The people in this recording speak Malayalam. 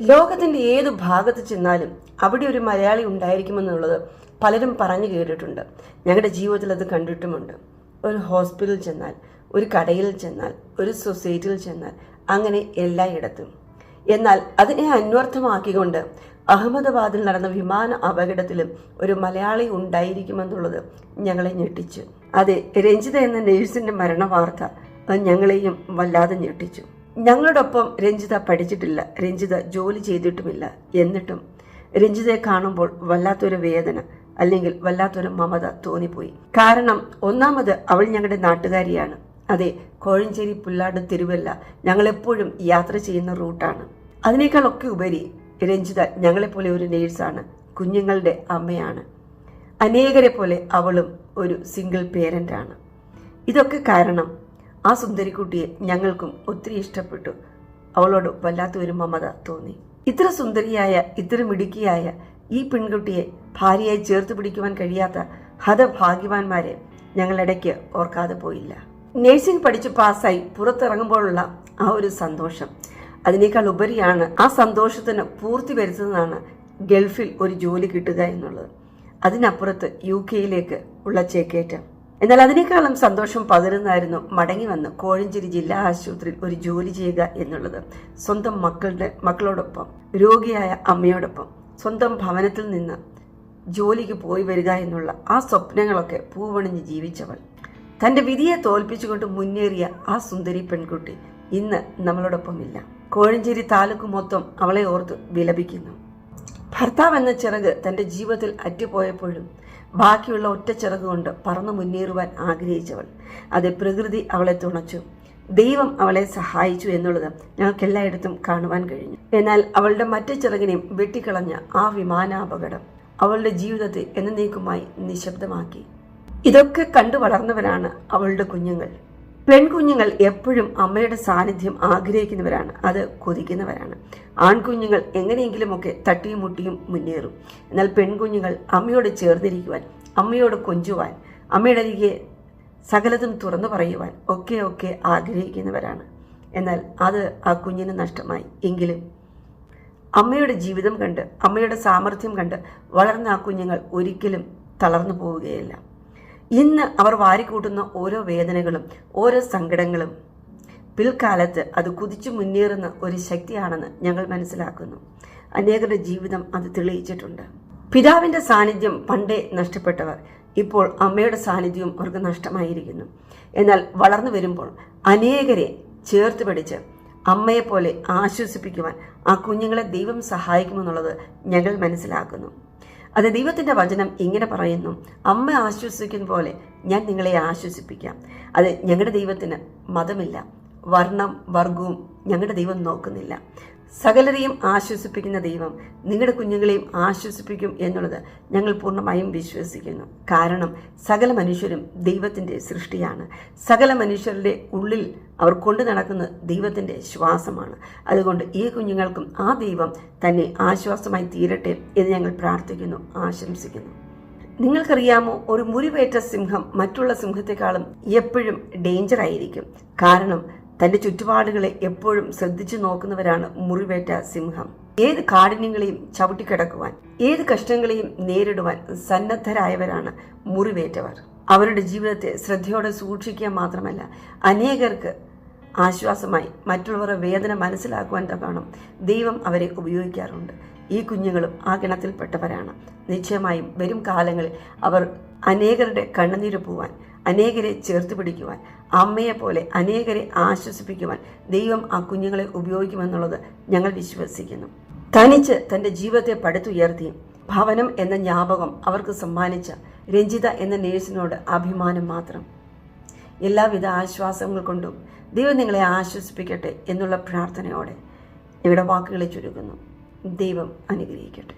ലോകത്തിന്റെ ഏത് ഭാഗത്ത് ചെന്നാലും അവിടെ ഒരു മലയാളി ഉണ്ടായിരിക്കുമെന്നുള്ളത് പലരും പറഞ്ഞു കേട്ടിട്ടുണ്ട്. ഞങ്ങളുടെ ജീവിതത്തിൽ അത് കണ്ടിട്ടുമുണ്ട്. ഒരു ഹോസ്പിറ്റലിൽ ചെന്നാൽ ഒരു കടയിൽ ചെന്നാൽ ഒരു സൊസൈറ്റിയിൽ ചെന്നാൽ അങ്ങനെ എല്ലായിടത്തും. എന്നാൽ അതിനെ അന്വർത്ഥമാക്കിക്കൊണ്ട് അഹമ്മദാബാദിൽ നടന്ന വിമാന അപകടത്തിലും ഒരു മലയാളി ഉണ്ടായിരിക്കുമെന്നുള്ളത് ഞങ്ങളെ ഞെട്ടിച്ചു. അതെ രഞ്ജിത എന്ന നേഴ്സിന്റെ മരണവാർത്ത അത് ഞങ്ങളെയും വല്ലാതെ ഞെട്ടിച്ചു. ഞങ്ങളോടൊപ്പം രഞ്ജിത പഠിച്ചിട്ടില്ല. രഞ്ജിത ജോലി ചെയ്തിട്ടുമില്ല. എന്നിട്ടും രഞ്ജിതയെ കാണുമ്പോൾ വല്ലാത്തൊരു വേദന അല്ലെങ്കിൽ വല്ലാത്തൊരു മമത തോന്നിപ്പോയി. കാരണം ഒന്നാമത് അവൾ ഞങ്ങളുടെ നാട്ടുകാരിയാണ്. അതെ കോഴഞ്ചേരി പുല്ലാട് തിരുവല്ല. ഞങ്ങളെപ്പോഴും യാത്ര ചെയ്യുന്ന റൂട്ടാണ്. അതിനേക്കാളൊക്കെ ഉപരി രഞ്ജിത ഞങ്ങളെപ്പോലെ ഒരു നേഴ്സാണ്. കുഞ്ഞുങ്ങളുടെ അമ്മയാണ്. അനേകരെ പോലെ അവളും ഒരു സിംഗിൾ പേരന്റാണ്. ഇതൊക്കെ കാരണം ആ സുന്ദരിക്കുട്ടിയെ ഞങ്ങൾക്കും ഒത്തിരി ഇഷ്ടപ്പെട്ടു. അവളോട് വല്ലാത്ത ഒരു മമത തോന്നി. ഇത്ര സുന്ദരിയായ ഇത്ര മിടുക്കിയായ ഈ പെൺകുട്ടിയെ ഭാര്യയായി ചേർത്ത് പിടിക്കുവാൻ കഴിയാത്ത ഹതഭാഗ്യവാന്മാരെ ഞങ്ങളിടയ്ക്ക് ഓർക്കാതെ പോയില്ല. നേഴ്സിംഗ് പഠിച്ച് പാസ്സായി പുറത്തിറങ്ങുമ്പോഴുള്ള ആ ഒരു സന്തോഷം. അതിനേക്കാൾ ഉപരിയാണ് ആ സന്തോഷത്തിന് പൂർത്തി വരുത്തുന്നതാണ് ഗൾഫിൽ ഒരു ജോലി കിട്ടുക എന്നുള്ളത്. അതിനപ്പുറത്ത് യു കെയിലേക്ക് ഉള്ള ചേക്കേറ്റം. എന്നാൽ അതിനേക്കാളും സന്തോഷം പകരുന്നതായിരുന്നു മടങ്ങി വന്ന് കോഴഞ്ചേരി ജില്ലാ ആശുപത്രിയിൽ ഒരു ജോലി ചെയ്യുക എന്നുള്ളത്. സ്വന്തം മക്കളുടെ മക്കളോടൊപ്പം രോഗിയായ അമ്മയോടൊപ്പം സ്വന്തം ഭവനത്തിൽ നിന്ന് ജോലിക്ക് പോയി വരിക എന്നുള്ള ആ സ്വപ്നങ്ങളൊക്കെ പൂവണിഞ്ഞ് ജീവിച്ചവൾ. തന്റെ വിധിയെ തോൽപ്പിച്ചുകൊണ്ട് മുന്നേറിയ ആ സുന്ദരി പെൺകുട്ടി ഇന്ന് നമ്മളോടൊപ്പം ഇല്ല കോഴഞ്ചേരി താലൂക്ക് മൊത്തം അവളെ ഓർത്ത് വിലപിക്കുന്നു. ഭർത്താവ് എന്ന ചിറക് തന്റെ ജീവിതത്തിൽ അറ്റുപോയപ്പോഴും ബാക്കിയുള്ള ഒറ്റ ചിറകുകൊണ്ട് പറന്നു മുന്നേറുവാൻ ആഗ്രഹിച്ചവൾ. അത് പ്രകൃതി അവളെ തുണച്ചു. ദൈവം അവളെ സഹായിച്ചു എന്നുള്ളത് ഞങ്ങൾക്ക് എല്ലായിടത്തും കാണുവാൻ കഴിഞ്ഞു. എന്നാൽ അവളുടെ മറ്റു ചിറകിനെയും വെട്ടിക്കളഞ്ഞ ആ വിമാനാപകടം അവളുടെ ജീവിതത്തെ എന്നേക്കുമായി നിശബ്ദമാക്കി. ഇതൊക്കെ കണ്ടു വളർന്നവരാണ് അവളുടെ കുഞ്ഞുങ്ങൾ. പെൺകുഞ്ഞുങ്ങൾ എപ്പോഴും അമ്മയുടെ സാന്നിധ്യം ആഗ്രഹിക്കുന്നവരാണ്. അത് കൊതിക്കുന്നവരാണ്. ആൺകുഞ്ഞുങ്ങൾ എങ്ങനെയെങ്കിലുമൊക്കെ തട്ടിയും മുട്ടിയും മുന്നേറും. എന്നാൽ പെൺകുഞ്ഞുങ്ങൾ അമ്മയോട് ചേർന്നിരിക്കുവാൻ അമ്മയോട് കൊഞ്ചുവാൻ അമ്മയുടെ അരികെ സകലതും തുറന്നു പറയുവാൻ ഒക്കെ ഒക്കെ ആഗ്രഹിക്കുന്നവരാണ്. എന്നാൽ അത് ആ കുഞ്ഞിന് നഷ്ടമായി. എങ്കിലും അമ്മയുടെ ജീവിതം കണ്ട് അമ്മയുടെ സാമർഥ്യം കണ്ട് വളർന്ന ആ കുഞ്ഞുങ്ങൾ ഒരിക്കലും തളർന്നു പോവുകയില്ല. ഇന്ന് അവർ വാരിക്കൂട്ടുന്ന ഓരോ വേദനകളും ഓരോ സങ്കടങ്ങളും. പിൽക്കാലത്ത് അത് കുതിച്ചു മുന്നേറുന്ന ഒരു ശക്തിയാണെന്ന് ഞങ്ങൾ മനസ്സിലാക്കുന്നു. അനേകരുടെ ജീവിതം അത് തെളിയിച്ചിട്ടുണ്ട്. പിതാവിന്റെ സാന്നിധ്യം പണ്ടേ നഷ്ടപ്പെട്ടവർ ഇപ്പോൾ അമ്മയുടെ സാന്നിധ്യവും അവർക്ക് നഷ്ടമായിരിക്കുന്നു. എന്നാൽ വളർന്നു വരുമ്പോൾ അനേകരെ ചേർത്ത് പിടിച്ച് അമ്മയെപ്പോലെ ആശ്വസിപ്പിക്കുവാൻ ആ കുഞ്ഞുങ്ങളെ ദൈവം സഹായിക്കുമെന്നുള്ളത് ഞങ്ങൾ മനസ്സിലാക്കുന്നു. അത് ദൈവത്തിന്റെ വചനം ഇങ്ങനെ പറയുന്നു. അമ്മ ആശ്വസിക്കുന്ന പോലെ ഞാൻ നിങ്ങളെ ആശ്വസിപ്പിക്കാം. അത് ഞങ്ങളുടെ ദൈവത്തിന് മതമില്ല. വർണം വർഗവും ഞങ്ങളുടെ ദൈവം നോക്കുന്നില്ല. സകലരെയും ആശ്വസിപ്പിക്കുന്ന ദൈവം നിങ്ങളുടെ കുഞ്ഞുങ്ങളെയും ആശ്വസിപ്പിക്കും എന്നുള്ളത് ഞങ്ങൾ പൂർണമായും വിശ്വസിക്കുന്നു. കാരണം സകല മനുഷ്യരും ദൈവത്തിന്റെ സൃഷ്ടിയാണ്. സകല മനുഷ്യരുടെ ഉള്ളിൽ അവർ കൊണ്ടു നടക്കുന്ന ദൈവത്തിന്റെ ശ്വാസമാണ്. അതുകൊണ്ട് ഈ കുഞ്ഞുങ്ങൾക്കും ആ ദൈവം തന്നെ ആശ്വാസമായി തീരട്ടെ എന്ന് ഞങ്ങൾ പ്രാർത്ഥിക്കുന്നു ആശംസിക്കുന്നു. നിങ്ങൾക്കറിയാമോ ഒരു മുറിവേറ്റ സിംഹം മറ്റുള്ള സിംഹത്തെക്കാളും എപ്പോഴും ഡേഞ്ചർ ആയിരിക്കും കാരണം തന്റെ ചുറ്റുപാടുകളെ എപ്പോഴും ശ്രദ്ധിച്ചു നോക്കുന്നവരാണ് മുറിവേറ്റ സിംഹം. ഏത് കാഠിന്യങ്ങളെയും ചവിട്ടിക്കിടക്കുവാൻ ഏത് കഷ്ടങ്ങളെയും നേരിടുവാൻ സന്നദ്ധരായവരാണ് മുറിവേറ്റവർ. അവരുടെ ജീവിതത്തെ ശ്രദ്ധയോടെ സൂക്ഷിക്കുക മാത്രമല്ല അനേകർക്ക് ആശ്വാസമായി മറ്റുള്ളവരുടെ വേദന മനസ്സിലാക്കുവാൻ തക്കണം ദൈവം അവരെ ഉപയോഗിക്കാറുണ്ട്. ഈ കുഞ്ഞുങ്ങളും ആ ഗണത്തിൽപ്പെട്ടവരാണ്. നിശ്ചയമായും വരും കാലങ്ങളിൽ അവർ അനേകരുടെ കണ്ണുനീര് പോവാൻ അനേകരെ ചേർത്ത് പിടിക്കുവാൻ അമ്മയെപ്പോലെ അനേകരെ ആശ്വസിപ്പിക്കുവാൻ ദൈവം ആ കുഞ്ഞുങ്ങളെ ഉപയോഗിക്കുമെന്നുള്ളത് ഞങ്ങൾ വിശ്വസിക്കുന്നു. തനിച്ച് തന്റെ ജീവിതത്തെ പടുത്തുയർത്തി ഭവനം എന്ന ജ്ഞാപകം അവർക്ക് സമ്മാനിച്ച രഞ്ജിത എന്ന നേഴ്സിനോട് അഭിമാനം മാത്രം. എല്ലാവിധ ആശ്വാസങ്ങൾ കൊണ്ടും ദൈവം നിങ്ങളെ ആശ്വസിപ്പിക്കട്ടെ എന്നുള്ള പ്രാർത്ഥനയോടെ ഇവിടെ വാക്കുകളെ ചുരുക്കുന്നു. ദൈവം അനുഗ്രഹിക്കട്ടെ.